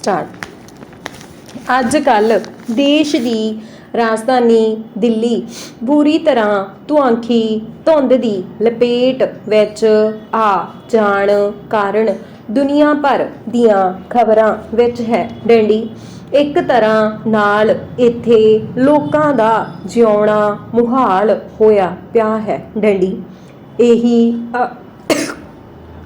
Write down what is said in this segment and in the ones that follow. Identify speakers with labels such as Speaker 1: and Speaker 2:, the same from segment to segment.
Speaker 1: Start ਅੱਜ ਕੱਲ ਦੇਸ਼ ਦੀ ਰਾਜਧਾਨੀ ਦਿੱਲੀ ਬੁਰੀ ਤਰ੍ਹਾਂ ਧੁਆਂਖੀ ਧੁੰਦ ਦੀ ਲਪੇਟ ਵਿੱਚ ਆ ਜਾਣ ਕਾਰਨ ਦੁਨੀਆ ਭਰ ਦੀਆਂ ਖਬਰਾਂ ਵਿੱਚ ਹੈ ਡੰਡੀ। ਇੱਕ ਤਰ੍ਹਾਂ ਨਾਲ ਇੱਥੇ ਲੋਕਾਂ ਦਾ ਜਿਉਣਾ ਮੁਹਾਲ ਹੋਇਆ ਪਿਆ ਹੈ ਡੰਡੀ। ਇਹੀ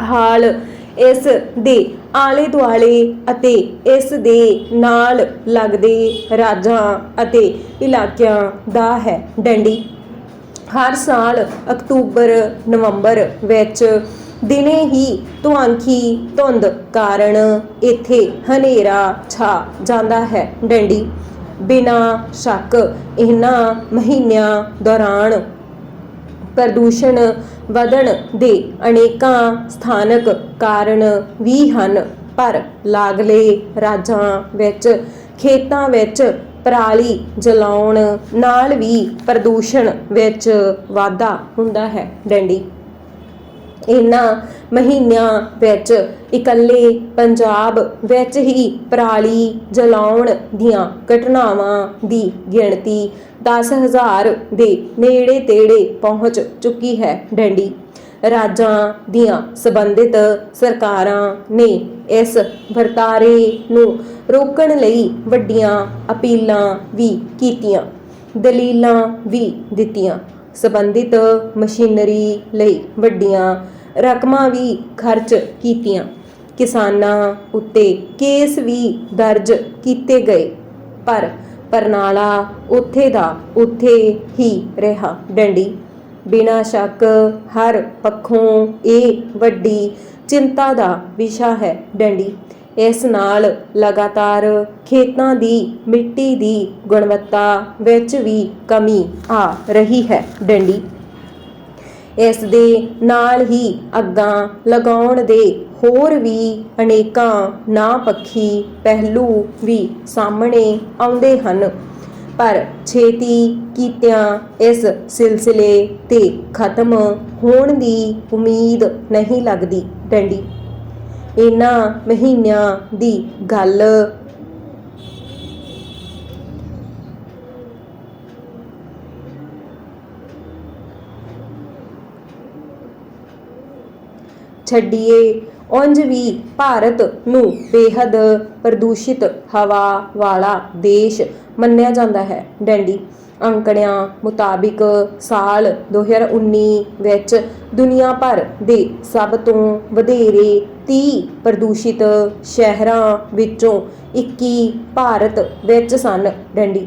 Speaker 1: ਹਾਲ ਇਸ ਦੇ ਆਲੇ ਦੁਆਲੇ ਅਤੇ ਇਸ ਦੇ ਨਾਲ ਲੱਗਦੇ ਰਾਜਾਂ ਅਤੇ ਇਲਾਕਿਆਂ ਦਾ ਹੈ ਡੰਡੀ। ਹਰ ਸਾਲ ਅਕਤੂਬਰ, ਨਵੰਬਰ ਵਿੱਚ ਦਿਨੇ ਹੀ ਧੁਆਂਖੀ ਧੁੰਦ ਕਾਰਨ ਇੱਥੇ ਹਨੇਰਾ ਛਾ ਜਾਂਦਾ ਹੈ ਡੰਡੀ। ਬਿਨਾ ਸ਼ੱਕ ਇਹਨਾਂ ਮਹੀਨਿਆਂ ਦੌਰਾਨ ਪ੍ਰਦੂਸ਼ਣ ਵਧਣ ਦੇ ਅਨੇਕਾਂ ਸਥਾਨਕ ਕਾਰਨ ਵੀ ਹਨ। ਪਰ ਲਾਗਲੇ ਰਾਜਾਂ ਵਿੱਚ, ਖੇਤਾਂ ਵਿੱਚ ਪਰਾਲੀ ਜਲਾਉਣ ਨਾਲ ਵੀ ਪ੍ਰਦੂਸ਼ਣ ਵਿੱਚ ਵਾਧਾ ਹੁੰਦਾ ਹੈ। ਡੰਡੀ ਇਹਨਾਂ ਮਹੀਨਿਆਂ ਵਿੱਚ ਇਕੱਲੇ ਪੰਜਾਬ ਵਿੱਚ ਹੀ ਪਰਾਲੀ ਜਲਾਉਣ ਦੀਆਂ ਘਟਨਾਵਾਂ ਦੀ ਗਿਣਤੀ 10000 ਦੇ ਨੇੜੇ ਤੇੜੇ ਪਹੁੰਚ ਚੁੱਕੀ ਹੈ ਡੰਡੀ। ਰਾਜਾਂ ਦੀਆਂ ਸਬੰਧਿਤ ਸਰਕਾਰਾਂ ਨੇ ਇਸ ਵਰਤਾਰੇ ਨੂੰ ਰੋਕਣ ਲਈ ਵੱਡੀਆਂ ਅਪੀਲਾਂ ਵੀ ਕੀਤੀਆਂ, ਦਲੀਲਾਂ ਵੀ ਦਿੱਤੀਆਂ। ਸੰਬੰਧਿਤ ਮਸ਼ੀਨਰੀ ਲਈ ਵੱਡੀਆਂ ਰਕਮਾਂ ਵੀ ਖਰਚ ਕੀਤੀਆਂ। ਕਿਸਾਨਾਂ ਉੱਤੇ ਕੇਸ ਵੀ ਦਰਜ ਕੀਤੇ ਗਏ, ਪਰ ਪਰਨਾਲਾ ਉੱਥੇ ਦਾ ਉੱਥੇ ਹੀ ਰਿਹਾ। ਡੰਡੀ, ਬਿਨਾਂ ਸ਼ੱਕ ਹਰ ਪੱਖੋਂ ਇਹ ਵੱਡੀ ਚਿੰਤਾ ਦਾ ਵਿਸ਼ਾ ਹੈ। ਡੰਡੀ ਇਸ ਨਾਲ ਲਗਾਤਾਰ ਖੇਤਾਂ ਦੀ, ਮਿੱਟੀ ਦੀ ਗੁਣਵੱਤਾ ਵਿੱਚ ਵੀ ਕਮੀ ਆ ਰਹੀ ਹੈ ਡੰਡੀ। ਇਸ ਦੇ ਨਾਲ ਹੀ ਅੱਗਾਂ ਲਗਾਉਣ ਦੇ ਹੋਰ ਵੀ ਅਨੇਕਾਂ ਨਾਪੱਖੀ ਪਹਿਲੂ ਵੀ ਸਾਹਮਣੇ ਆਉਂਦੇ ਹਨ। ਪਰ ਛੇਤੀ ਕੀਤਿਆਂ ਇਸ ਸਿਲਸਿਲੇ ਤੇ ਖਤਮ ਹੋਣ ਦੀ ਉਮੀਦ ਨਹੀਂ ਲੱਗਦੀ ਡੰਡੀ। ਇਹਨਾਂ ਮਹੀਨਿਆਂ ਦੀ ਗੱਲ। ਛੱਡੀਏ ਉਂਝ ਵੀ ਭਾਰਤ ਨੂੰ ਬੇਹੱਦ ਪ੍ਰਦੂਸ਼ਿਤ ਹਵਾ ਵਾਲਾ ਦੇਸ਼ ਮੰਨਿਆ ਜਾਂਦਾ ਹੈ। ਡੈਂਡੀ ਅੰਕੜਿਆਂ ਮੁਤਾਬਿਕ ਸਾਲ 2019 ਵਿੱਚ ਦੁਨੀਆ ਭਰ ਦੇ ਸਭ ਤੋਂ ਵਧੇਰੇ 30 ਪ੍ਰਦੂਸ਼ਿਤ ਸ਼ਹਿਰਾਂ ਵਿੱਚੋਂ 21 ਭਾਰਤ ਵਿੱਚ ਸਨ। ਡੰਡੀ,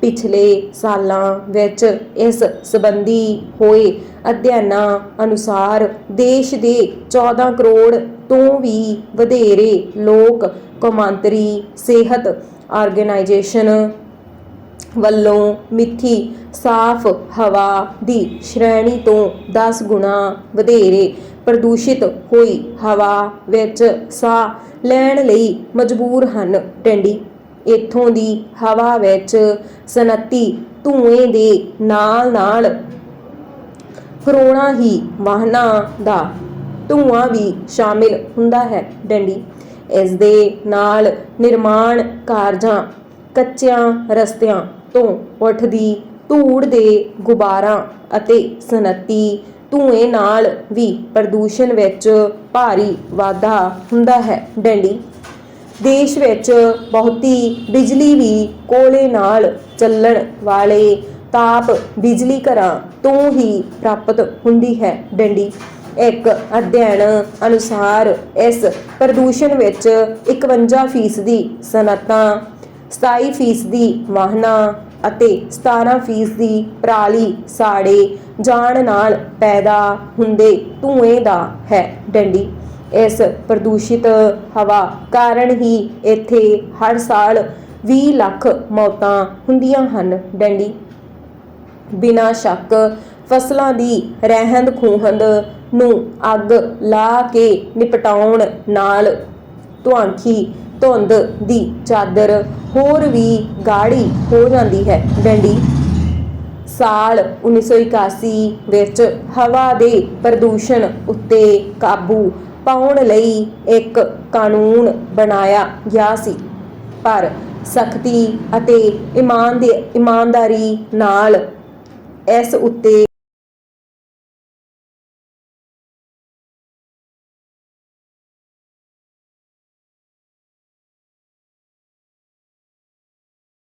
Speaker 1: ਪਿਛਲੇ ਸਾਲਾਂ ਵਿੱਚ ਇਸ ਸੰਬੰਧੀ ਹੋਏ ਅਧਿਐਨਾਂ ਅਨੁਸਾਰ ਦੇਸ਼ ਦੇ 14 ਕਰੋੜ ਤੋਂ ਵੀ ਵਧੇਰੇ ਲੋਕ ਕੌਮਾਂਤਰੀ ਸਿਹਤ ਆਰਗੇਨਾਈਜੇਸ਼ਨ ਵੱਲੋਂ ਮਿੱਥੀ ਸਾਫ਼ ਹਵਾ ਦੀ ਸ਼੍ਰੇਣੀ ਤੋਂ 10 ਗੁਣਾ ਵਧੇਰੇ ਪ੍ਰਦੂਸ਼ਿਤ ਹੋਈ ਹਵਾ ਵਿੱਚ ਸਾਹ ਲੈਣ ਲਈ ਮਜਬੂਰ ਹਨ। ਟੰਡੀ, ਇੱਥੋਂ ਦੀ ਹਵਾ ਵਿੱਚ ਸਨੱਤੀ ਧੂਏ ਦੇ ਨਾਲ ਨਾਲ ਕਰੋੜਾਂ ਹੀ ਵਾਹਨਾਂ ਦਾ ਧੂਆਂ ਵੀ ਸ਼ਾਮਿਲ ਹੁੰਦਾ ਹੈ। ਡੰਡੀ ਇਸ ਦੇ ਨਾਲ ਨਿਰਮਾਣ ਕਾਰਜਾਂ, ਕੱਚਿਆਂ ਰਸਤਿਆਂ ਤੋਂ ਉੱਠਦੀ ਧੂੜ ਦੇ ਗੁਬਾਰਾਂ ਅਤੇ ਸਨੱਤੀ ਧੂਏ ਨਾਲ ਵੀ ਪ੍ਰਦੂਸ਼ਣ ਵਿੱਚ ਭਾਰੀ ਵਾਧਾ ਹੁੰਦਾ ਹੈ। ਡੰਡੀ, ਦੇਸ਼ ਵਿੱਚ ਬਹੁਤੀ ਬਿਜਲੀ ਵੀ ਕੋਲੇ ਨਾਲ ਚੱਲਣ ਵਾਲੇ ਤਾਪ ਬਿਜਲੀ ਘਰਾਂ ਤੋਂ ਹੀ ਪ੍ਰਾਪਤ ਹੁੰਦੀ ਹੈ। ਡੰਡੀ, ਇੱਕ ਅਧਿਐਨ ਅਨੁਸਾਰ ਇਸ ਪ੍ਰਦੂਸ਼ਣ ਵਿੱਚ 51% ਸਨਅਤਾਂ 27% ਵਾਹਨਾਂ ਅਤੇ 17% ਪਰਾਲੀ ਸਾੜੇ ਜਾਣ ਨਾਲ ਪੈਦਾ ਹੁੰਦੇ ਧੂਏ ਦਾ ਹੈ ਡੰਡੀ। ਇਸ ਪ੍ਰਦੂਸ਼ਿਤ ਹਵਾ ਕਾਰਨ ਹੀ ਇੱਥੇ ਹਰ ਸਾਲ 20 ਲੱਖ ਮੌਤਾਂ ਹੁੰਦੀਆਂ ਹਨ ਡੰਡੀ। ਬਿਨਾਂ ਸ਼ੱਕ ਫਸਲਾਂ ਦੀ ਰਹਿੰਦ ਖੂਹੰਦ ਨੂੰ ਅੱਗ ਲਾ ਕੇ ਨਿਪਟਾਉਣ ਨਾਲ ਧੁਆਂਖੀ ਧੁੰਦ ਦੀ ਚਾਦਰ ਹੋਰ ਵੀ ਗਾੜੀ ਹੋ ਜਾਂਦੀ ਹੈ। ਡੰਡੀ ਸਾਲ 1981 ਵਿੱਚ ਹਵਾ ਦੇ ਪ੍ਰਦੂਸ਼ਣ ਉੱਤੇ ਕਾਬੂ ਪਾਉਣ ਲਈ ਇੱਕ ਕਾਨੂੰਨ ਬਣਾਇਆ ਗਿਆ ਸੀ। ਪਰ ਸਖਤੀ ਅਤੇ ਇਮਾਨ ਦੇ ਇਮਾਨਦਾਰੀ ਨਾਲ ਇਸ ਉੱਤੇ